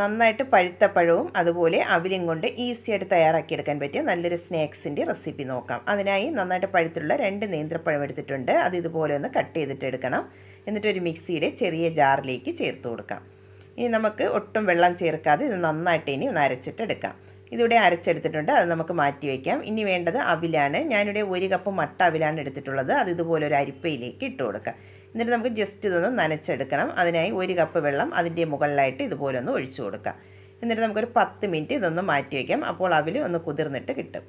നന്നായിട്ട് പഴുത്ത പഴവും അതുപോലെ അവിലും കൊണ്ട് ഈസിയായിട്ട് തയ്യാറാക്കിയെടുക്കാൻ പറ്റിയ നല്ലൊരു സ്നാക്സിന്റെ റെസിപ്പി നോക്കാം. അതിനായി നന്നായിട്ട് പഴുത്തുള്ള രണ്ട് നേന്ത്രപ്പഴം എടുത്തിട്ടുണ്ട്. അത് ഇതുപോലെ ഒന്ന് കട്ട് ചെയ്തിട്ട് എടുക്കണം. എന്നിട്ട് ഒരു മിക്സിയുടെ ചെറിയ ജാറിലേക്ക് ചേർത്ത് കൊടുക്കാം. ഇനി നമുക്ക് ഒട്ടും വെള്ളം ചേർക്കാതെ ഇത് നന്നായിട്ട് ഇനി ഒന്ന് അരച്ചിട്ട് എടുക്കാം. ഇതിവിടെ അരച്ചെടുത്തിട്ടുണ്ട്. അത് നമുക്ക് മാറ്റി വയ്ക്കാം ഇനി വേണ്ടത് അവിലാണ്. ഞാനിവിടെ ഒരു കപ്പ് മട്ട അവിലാണ് എടുത്തിട്ടുള്ളത്. അത് ഇതുപോലെ ഒരു അരിപ്പയിലേക്ക് ഇട്ട് കൊടുക്കാം. എന്നിട്ട് നമുക്ക് ജസ്റ്റ് ഇതൊന്ന് നനച്ചെടുക്കണം. അതിനായി ഒരു കപ്പ് വെള്ളം അതിന്റെ മുകളിലായിട്ട് ഇതുപോലെ ഒന്ന് ഒഴിച്ചു കൊടുക്കാം. എന്നിട്ട് നമുക്കൊരു പത്ത് മിനിറ്റ് ഇതൊന്ന് മാറ്റി വയ്ക്കാം അപ്പോൾ അവിൽ ഒന്ന് കുതിർന്നിട്ട് കിട്ടും.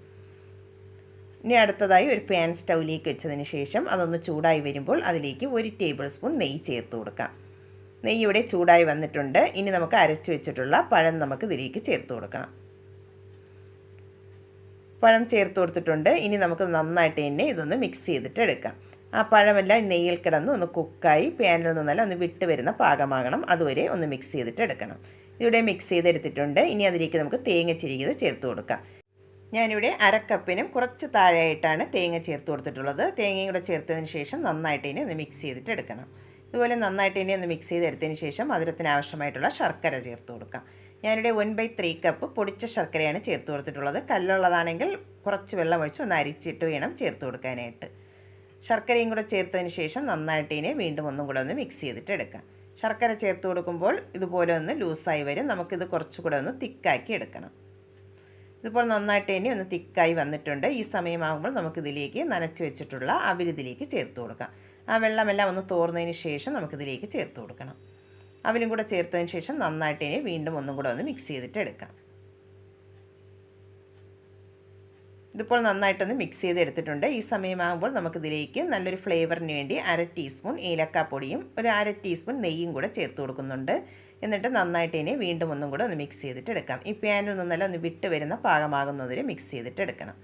ഇനി അടുത്തതായി ഒരു പാൻ സ്റ്റൗവിലേക്ക് വെച്ചതിന് ശേഷം അതൊന്ന് ചൂടായി വരുമ്പോൾ അതിലേക്ക് ഒരു ടേബിൾ സ്പൂൺ നെയ്യ് ചേർത്ത് കൊടുക്കാം. നെയ്യ് ഇവിടെ ചൂടായി വന്നിട്ടുണ്ട്. ഇനി നമുക്ക് അരച്ച് വെച്ചിട്ടുള്ള പഴം നമുക്ക് ഇതിലേക്ക് ചേർത്ത് കൊടുക്കണം. പഴം ചേർത്ത് കൊടുത്തിട്ടുണ്ട്. ഇനി നമുക്ക് നന്നായിട്ട് തന്നെ ഇതൊന്ന് മിക്സ് ചെയ്തിട്ട് എടുക്കാം. ആ പഴമെല്ലാം നെയ്യിൽ കിടന്ന് ഒന്ന് കുക്കായി പാനിൽ നിന്നല്ല ഒന്ന് വിട്ട് വരുന്ന പാകമാകണം. അതുവരെ ഒന്ന് മിക്സ് ചെയ്തിട്ട് എടുക്കണം. ഇവിടെ മിക്സ് ചെയ്തെടുത്തിട്ടുണ്ട്. ഇനി അതിലേക്ക് നമുക്ക് തേങ്ങ ചിരികിയത് ചേർത്ത് കൊടുക്കാം. ഞാനിവിടെ അരക്കപ്പിനും കുറച്ച് താഴെയായിട്ടാണ് തേങ്ങ ചേർത്ത് കൊടുത്തിട്ടുള്ളത്. തേങ്ങയും കൂടെ ചേർത്തതിന് ശേഷം നന്നായിട്ട് ഇനി ഒന്ന് മിക്സ് ചെയ്തിട്ട് എടുക്കണം. ഇതുപോലെ നന്നായിട്ട് ഇനി ഒന്ന് മിക്സ് ചെയ്തെടുത്തതിന് ശേഷം മധുരത്തിന് ആവശ്യമായിട്ടുള്ള ശർക്കര ചേർത്ത് കൊടുക്കാം. ഞാനിവിടെ വൺ ബൈ ത്രീ കപ്പ് പൊടിച്ച ശർക്കരയാണ് ചേർത്ത് കൊടുത്തിട്ടുള്ളത്. കല്ലുള്ളതാണെങ്കിൽ കുറച്ച് വെള്ളം ഒഴിച്ച് ഒന്ന് അരിച്ചിട്ട് വേണം ചേർത്ത് കൊടുക്കാനായിട്ട്. ശർക്കരയും കൂടെ ചേർത്തതിന് ശേഷം നന്നായിട്ട് ഇതിനെ വീണ്ടും ഒന്നും കൂടെ ഒന്ന് മിക്സ് ചെയ്തിട്ട് എടുക്കാം. ശർക്കര ചേർത്ത് കൊടുക്കുമ്പോൾ ഇതുപോലെ ഒന്ന് ലൂസായി വരും. നമുക്കിത് കുറച്ചുകൂടെ ഒന്ന് തിക്കാക്കി എടുക്കണം. ഇതിപ്പോൾ നന്നായിട്ട് ഇനി ഒന്ന് തിക്കായി വന്നിട്ടുണ്ട്. ഈ സമയമാകുമ്പോൾ നമുക്കിതിലേക്ക് നനച്ച് വെച്ചിട്ടുള്ള അവിരിതിലേക്ക് ചേർത്ത് കൊടുക്കാം. ആ വെള്ളമെല്ലാം ഒന്ന് തോർന്നതിന് ശേഷം നമുക്കിതിലേക്ക് ചേർത്ത് കൊടുക്കണം. അവലും കൂടെ ചേർത്തതിന് ശേഷം നന്നായിട്ട് ഇനി വീണ്ടും ഒന്നും കൂടെ ഒന്ന് മിക്സ് ചെയ്തിട്ട് എടുക്കാം. ഇതിപ്പോൾ നന്നായിട്ടൊന്ന് മിക്സ് ചെയ്ത് എടുത്തിട്ടുണ്ട്. ഈ സമയമാകുമ്പോൾ നമുക്കിതിലേക്ക് നല്ലൊരു ഫ്ലേവറിന് വേണ്ടി അര ടീസ്പൂൺ ഏലക്കാപ്പൊടിയും ഒരു അര ടീസ്പൂൺ നെയ്യും കൂടെ ചേർത്ത് കൊടുക്കുന്നുണ്ട്. എന്നിട്ട് നന്നായിട്ട് ഇനി വീണ്ടും ഒന്നും കൂടെ ഒന്ന് മിക്സ് ചെയ്തിട്ട് എടുക്കാം. ഈ പാനിൽ നിന്നെല്ലാം ഒന്ന് വിട്ട് വരുന്ന പാകമാകുന്നതിന് മിക്സ് ചെയ്തിട്ട് എടുക്കണം.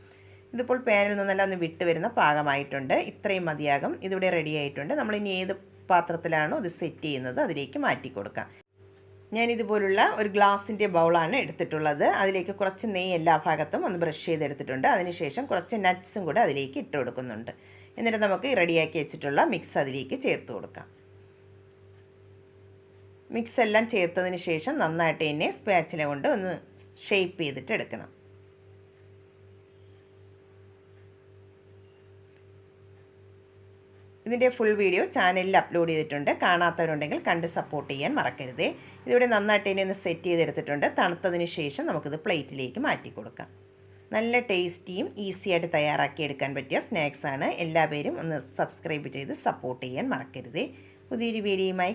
ഇതിപ്പോൾ പാനിൽ നിന്നെല്ലാം ഒന്ന് വിട്ട് വരുന്ന പാകമായിട്ടുണ്ട്. ഇത്രയും മതിയാകും. ഇതിവിടെ റെഡി ആയിട്ടുണ്ട്. നമ്മളിനി ഏത് പാത്രത്തിലാണോ ഇത് സെറ്റ് ചെയ്യുന്നത് അതിലേക്ക് മാറ്റി കൊടുക്കാം. ഞാൻ ഇതുപോലുള്ള ഒരു ഗ്ലാസിന്റെ ബൗളാണ് എടുത്തിട്ടുള്ളത്. അതിലേക്ക് കുറച്ച് നെയ്യ് എല്ലാ ഭാഗത്തും ഒന്ന് ബ്രഷ് ചെയ്തെടുത്തിട്ടുണ്ട്. അതിനുശേഷം കുറച്ച് നട്ട്സും കൂടെ അതിലേക്ക് ഇട്ട് കൊടുക്കുന്നുണ്ട്. എന്നിട്ട് നമുക്ക് റെഡിയാക്കി വെച്ചിട്ടുള്ള മിക്സ് അതിലേക്ക് ചേർത്ത് കൊടുക്കാം. മിക്സ് എല്ലാം ചേർത്തതിന് ശേഷം നന്നായിട്ട് തന്നെ സ്പാച്ചില കൊണ്ട് ഒന്ന് ഷേപ്പ് ചെയ്തിട്ട് എടുക്കണം. ഇതിന്റെ ഫുൾ വീഡിയോ ചാനലിൽ അപ്ലോഡ് ചെയ്തിട്ടുണ്ട്. കാണാത്തവരുണ്ടെങ്കിൽ കണ്ട് സപ്പോർട്ട് ചെയ്യാൻ മറക്കരുതേ. ഇതിവിടെ നന്നായിട്ട് ഇനി ഒന്ന് സെറ്റ് ചെയ്തെടുത്തിട്ടുണ്ട്. തണുത്തതിന് ശേഷം നമുക്കിത് പ്ലേറ്റിലേക്ക് മാറ്റി കൊടുക്കാം. നല്ല ടേസ്റ്റിയും ഈസി ആയിട്ട് തയ്യാറാക്കി എടുക്കാൻ പറ്റിയ സ്നാക്സാണ് എല്ലാവരും ഒന്ന് സബ്സ്ക്രൈബ് ചെയ്ത് സപ്പോർട്ട് ചെയ്യാൻ മറക്കരുതേ. പുതിയൊരു വീഡിയോയുമായി